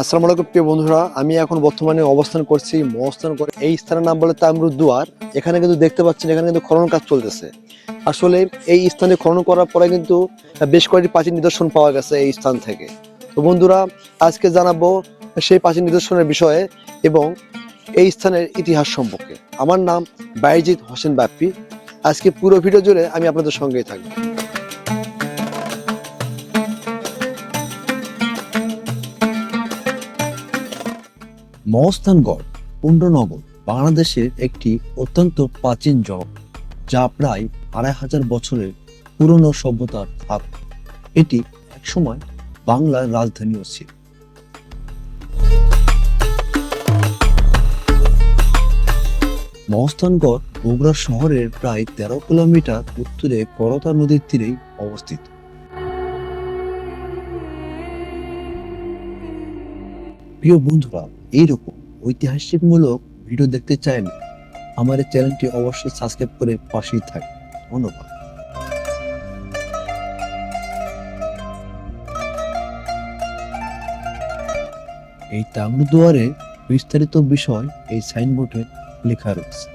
আসসালামু আলাইকুম, প্রিয় বন্ধুরা। আমি এখন বর্তমানে অবস্থান করছি মহস্থান করে। এই স্থানের নাম বলে তামরুদ্দুয়ার এখানে কিন্তু দেখতে পাচ্ছেন, এখানে কিন্তু খনন কাজ চলতেছে। আসলে এই স্থানে খনন করার পরে কিন্তু বেশ কয়েকটি প্রাচীন নিদর্শন পাওয়া গেছে এই স্থান থেকে। তো বন্ধুরা, আজকে জানাব সেই প্রাচীন নিদর্শনের বিষয়ে এবং এই স্থানের ইতিহাস সম্পর্কে। আমার নাম বাইজিৎ হোসেন বাপ্পি। আজকে পুরো ভিডিও জুড়ে আমি আপনাদের সঙ্গেই থাকব। মহস্থানগড় পুণ্ডনগর বাংলাদেশের একটি অত্যন্ত প্রাচীন জগ যা প্রায় আড়াই হাজার বছরের পুরনো সভ্যতার হাত এটি একসময় বাংলার রাজধানীও ছিল। মহস্থানগড় বগুড়া শহরের প্রায় তেরো কিলোমিটার উত্তরে করতা নদীর তীরেই অবস্থিত। প্রিয় বন্ধুরা এইরকম ঐতিহাসিকমূলক ভিডিও দেখতে চাইলে আমার এই চ্যানেলটি অবশ্যই সাবস্ক্রাইব করে পাশেই থাকে। ধন্যবাদ। এই তাম্রদুয়ারে বিস্তারিত বিষয় এই সাইনবোর্ডে লেখা রয়েছে।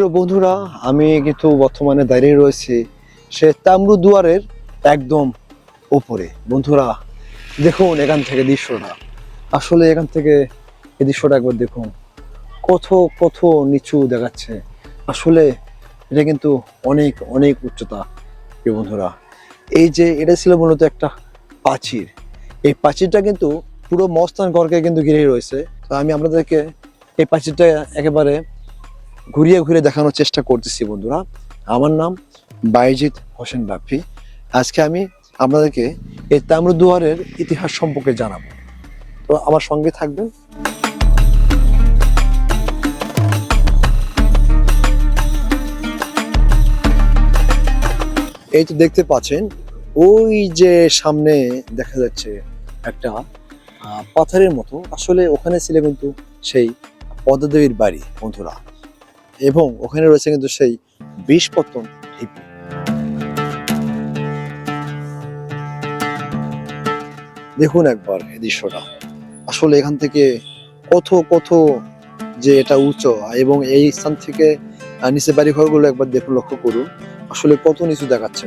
প্রিয় বন্ধুরা, আমি কিন্তু বর্তমানে দাঁড়িয়ে রয়েছি সে তাম্রু দুয়ারের একদম উপরে। বন্ধুরা, দেখুন এখান থেকে দৃশ্যটা। আসলে এখান থেকে এই দৃশ্যটা একবার দেখুন। কত কত নিচু দেখাচ্ছে। আসলে এটা কিন্তু অনেক অনেক উচ্চতা, প্রিয় বন্ধুরা। এই যে এটা ছিল মূলত একটা প্রাচীর এই প্রাচীরটা কিন্তু পুরো মস্তান গড়কে কিন্তু ঘিরে রয়েছে। তো আমি আপনাদেরকে এই প্রাচীরটা একেবারে ঘুরিয়ে ঘুরিয়ে দেখানোর চেষ্টা করতেছি, বন্ধুরা। আমার নাম বাইজিৎ হোসেন বাপ্পি। আজকে আমি আপনাদেরকে এই তাম্রদুয়ারের ইতিহাস সম্পর্কে জানাব। তো আমার সঙ্গে থাকবেন। এই তো দেখতে পাচ্ছেন, ওই যে সামনে দেখা যাচ্ছে একটা পাথরের মতো। আসলে ওখানে ছিল কিন্তু সেই পদ্মদেবীর বাড়ি, বন্ধুরা। এবং ওখানে রয়েছে কিন্তু সেই বিষ পত্তন ঢিপি। দেখুন একবার এই দৃশ্যটা। আসলে এখান থেকে কত কত যে এটা উঁচু এবং এই স্থান থেকে নিচে বাড়ি ঘরগুলো একবার দেখুন লক্ষ্য করুন। আসলে কত নিচু দেখাচ্ছে।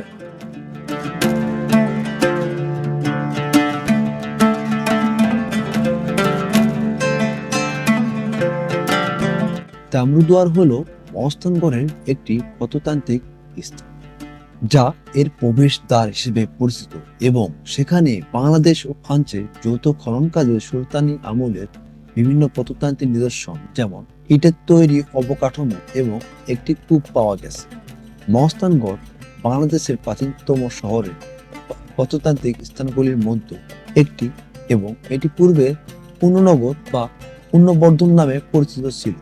তাম্রদুয়ার হল মহস্থানগড়ের একটি প্রত্নতান্ত্রিক স্থান, যা এর প্রবেশ দ্বার হিসেবে পরিচিত এবং সেখানে বাংলাদেশ ও ফ্রান্সে যৌথ খনন কাজে সুলতানি আমলের বিভিন্ন প্রত্নতান্ত্রিক নিদর্শন, যেমন ইটের তৈরি অবকাঠামো এবং একটি কূপ পাওয়া গেছে। মহস্তানগড় বাংলাদেশের প্রাচীনতম শহরের প্রত্নতান্ত্রিক স্থানগুলির মধ্যে একটি এবং এটি পূর্বে পূর্ণনগর বা পূর্ণবর্ধন নামে পরিচিত ছিল।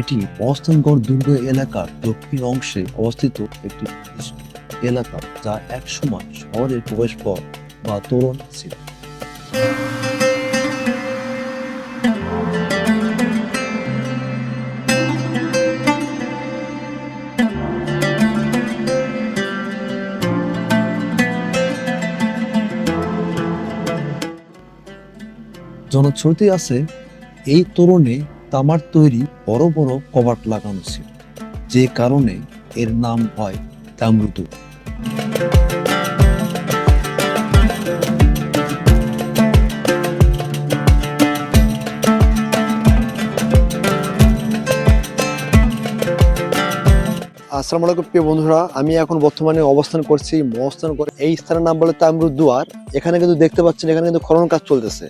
এটি মহস্থানগড় দুর্গ এলাকার দক্ষিণ অংশে অবস্থিত একটি এলাকা যা একসময় শহরের প্রবেশপথ বা তোরণ ছিল। জনশ্রুতি আছে, এই তোরণে তামার তৈরি বড় বড় কবাট লাগানো ছিল। যে কারণে এর নাম হয় তাম্রুদু আসসালামু আলাইকুম প্রিয় বন্ধুরা আমি এখন বর্তমানে অবস্থান করছি মহস্থান করে এই স্থানের নাম বলে তামরুদ্দুয়ার এখানে কিন্তু দেখতে পাচ্ছেন এখানে কিন্তু খনন কাজ চলতেছে।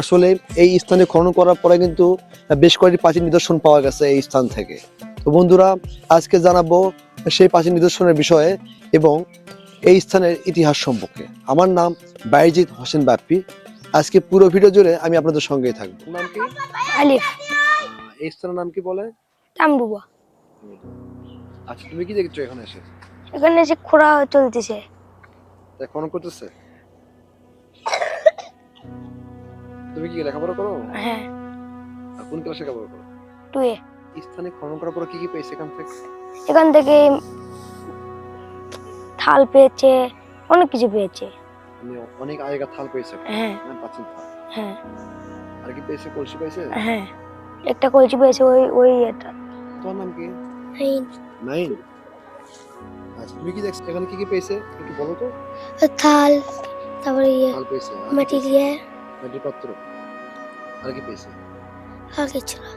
আসলে এই স্থানে খনন করার পরে কিন্তু বেশ কয়েকটি প্রাচীন নিদর্শন পাওয়া গেছে এই স্থান থেকে। তো বন্ধুরা আজকে জানাব সেই প্রাচীন নিদর্শনের বিষয়ে এবং এই স্থানের ইতিহাস সম্পর্কে। আমার নাম বাইজিৎ হোসেন বাপ্পি। আজকে পুরো ভিডিও জুড়ে আমি আপনাদের সঙ্গেই থাকব। নাম কি? আলিফ। এই স্থানের নাম কি বলে? তামরুবা আচ্ছা তুমি কি দেখছ এখানে এসে? এখানে এসে খোঁড়া চলতেছে। খনন করতেছে? তুমি কি লেখাপড়া করো? হ্যাঁ। কোন ক্লাসে লেখাপড়া করো? টুয়ে এই স্থানে খনন করার পর কি কি পেয়েছে এখান থেকে? এখান থেকে থাল পেয়েছে অনেক কিছু পেয়েছে। আমি অনেক আগেকার থাল পেয়েছে? হ্যাঁ। হ্যাঁ প্রাচীন থাল। হ্যাঁ। আর কি পেয়েছে? কলসি পেয়েছে? হ্যাঁ। একটা কলসি পেয়েছে ওই ওই এটা তোমার নাম কি? নাইন আচ্ছা তুমি কি দেখছ? এখানে কি কি পেয়েছে? একটু বলো তো। থাল তারপরে ইয়ে থাল পেয়েছে আর কি মাটির পাত্র আর কি পেয়েছে? আর কিছু না।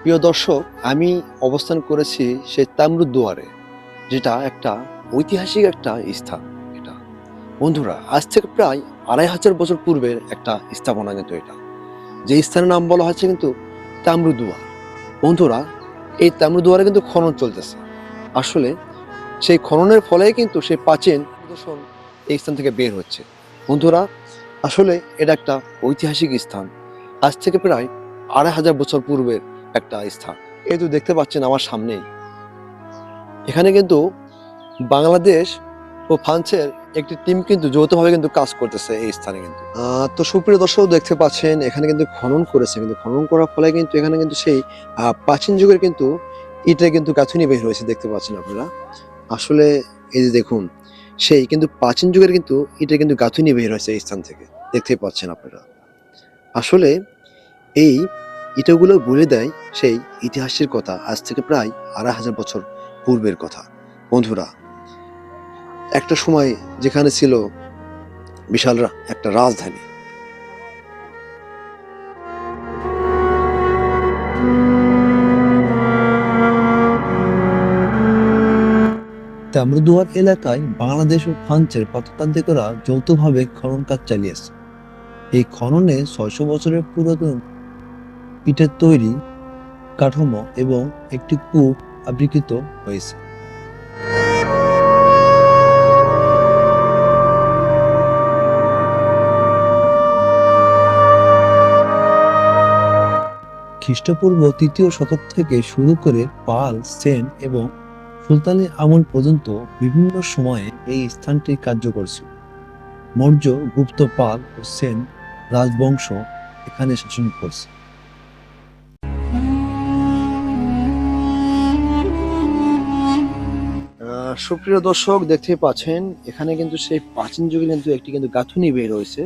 প্রিয় দর্শক আমি অবস্থান করেছি সেই তামরুদ দুয়ারে যেটা একটা ঐতিহাসিক একটা স্থান এটা। বন্ধুরা আজ থেকে প্রায় আড়াই হাজার বছর পূর্বের একটা স্থাপনা কিন্তু এটা। যে স্থানের নাম বলা হয়েছে কিন্তু তামরুদ দুয়ার। বন্ধুরা এই তাম্রদুয়ারে দুয়ারে কিন্তু খনন চলতেছে। আসলে সেই খননের ফলে কিন্তু সেই প্রাচীন দূষণ এই স্থান থেকে বের হচ্ছে। বন্ধুরা, আসলে এটা একটা ঐতিহাসিক স্থান। আজ থেকে প্রায় আড়াই হাজার বছর পূর্বের একটা স্থান। এই তো দেখতে পাচ্ছেন আমার সামনেই। এখানে কিন্তু বাংলাদেশ ও ফ্রান্সের একটি টিম কিন্তু যৌথভাবে কিন্তু কাজ করতেছে এই স্থানে কিন্তু। তো সুপ্রিয় দর্শক দেখতে পাচ্ছেন, এখানে কিন্তু খনন করেছে, কিন্তু খনন করার ফলে কিন্তু এখানে কিন্তু সেই প্রাচীন যুগের কিন্তু ইটের কিন্তু গাঁথুনি বের হয়েছে দেখতে পাচ্ছেন আপনারা। আসলে এই যে দেখুন, সেই কিন্তু প্রাচীন যুগের কিন্তু ইটের কিন্তু গাঁথুনি বের হয়েছে এই স্থান থেকে, দেখতে পাচ্ছেন আপনারা। আসলে এই ইটাগুলো বলে দেয় সেই ইতিহাসের কথা, আজ থেকে প্রায় আড়াই হাজার বছর পূর্বের কথা। বন্ধুরা একটা সময় যেখানে ছিল বিশাল একটা রাজধানী। তাম্রদুয়ার এলাকায় বাংলাদেশ ও ফ্রান্সের প্রত্নতান্ত্রিকরা যৌথভাবে খনন কাজ চালিয়েছে এই খননে ছয়শো বছরের পুরাতন ইটের তৈরি কাঠামো এবং একটি কূপ আবিষ্কৃত হয়েছে। খ্রিস্টপূর্ব তৃতীয় শতক থেকে শুরু করে পাল, সেন এবং সুলতানি আমল পর্যন্ত বিভিন্ন সময়ে এই স্থানটি কার্যকর ছিল। মৌর্য, গুপ্ত পাল ও সেন রাজবংশ এখানে শাসন করছে। সুপ্রিয় দর্শক, দেখতে পাচ্ছেন, এখানে কিন্তু সেই প্রাচীন যুগের কিন্তু একটি কিন্তু গাঁথুনি বের হয়েছে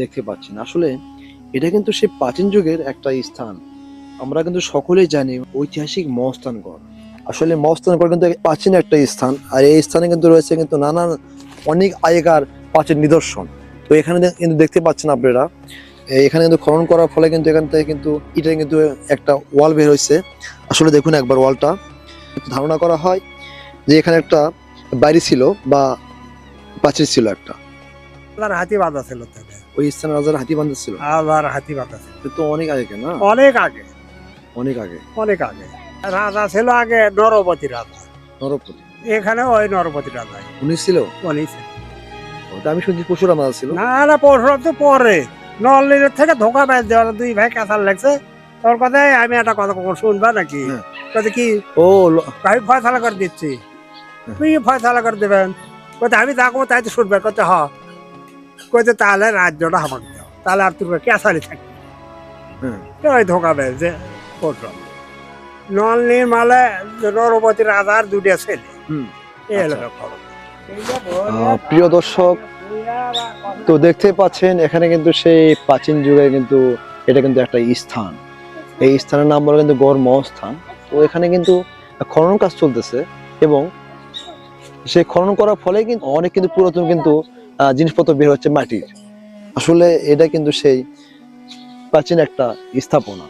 দেখতে পাচ্ছেন, আসলে এটা কিন্তু সেই প্রাচীন যুগের একটা স্থান। আমরা কিন্তু সকলেই জানি ঐতিহাসিক মহস্থানগড়। আসলে মহস্থানগড় কিন্তু প্রাচীন একটা স্থান আর এই স্থানে কিন্তু রয়েছে কিন্তু নানান অনেক আগেকার প্রাচীন নিদর্শন। তো এখানে কিন্তু দেখতে পাচ্ছেন আপনারা এখানে কিন্তু খনন করার ফলে কিন্তু এখান থেকে কিন্তু এটা কিন্তু একটা ওয়াল বের হয়েছে। আসলে দেখুন একবার ওয়ালটা। ধারণা করা হয় যে এখানে একটা বাড়ি ছিল বা প্রাচীর ছিল একটা। হাতি বাঁধা ছিল ওই স্থানে রাজার হাতি বান্ধা ছিল। আলার হাতি বাঁধা ছিল। তো অনেক আগে না? অনেক আগে। অনেক আগে। অনেক আগে। রাজা ছিল আগে নরপতি রাজা। নরপতি? এখানে ওই নরপতি রাজা। উনি ছিল? উনি ছিল। ওটা আমি শুনছি পশুরা মারা ছিল। না না পরশুরাম তো পরে। নলিনের থেকে ধোকা বেচ দেওয়ার দুই ভাই কাঁচাল লাগছে। তোর কথাই আমি একটা কথা কখন শুনবা নাকি? হ্যাঁ। কথা কি? ও আমি ফয়সালা করে দিচ্ছি। তুই ফয়সালা করে দেবেন। কইতে আমি থাকব তাই তো শুনবে। কত হ। কইতে তাহলে রাজ্যটা আমাকে দাও। তাহলে আর তোর কেঁচালি থাকবে হ্যাঁ। ওই ধোকা বেচ যে পরশুরাম নলনির মালে নরপতি রাজার দুটো ছেলে। এই হলো আচ্ছা। খবর। প্রিয় দর্শক তো দেখতে পাচ্ছেন এখানে কিন্তু সেই প্রাচীন যুগে কিন্তু এটা কিন্তু একটা স্থান। এই স্থানের নাম বলে কিন্তু গড় মহস্থান। তো এখানে কিন্তু খনন কাজ চলতেছে এবং সেই খনন করার ফলে কিন্তু অনেক কিন্তু পুরাতন কিন্তু আহ, জিনিসপত্র বের হচ্ছে মাটির। আসলে এটা কিন্তু সেই প্রাচীন একটা স্থাপনা।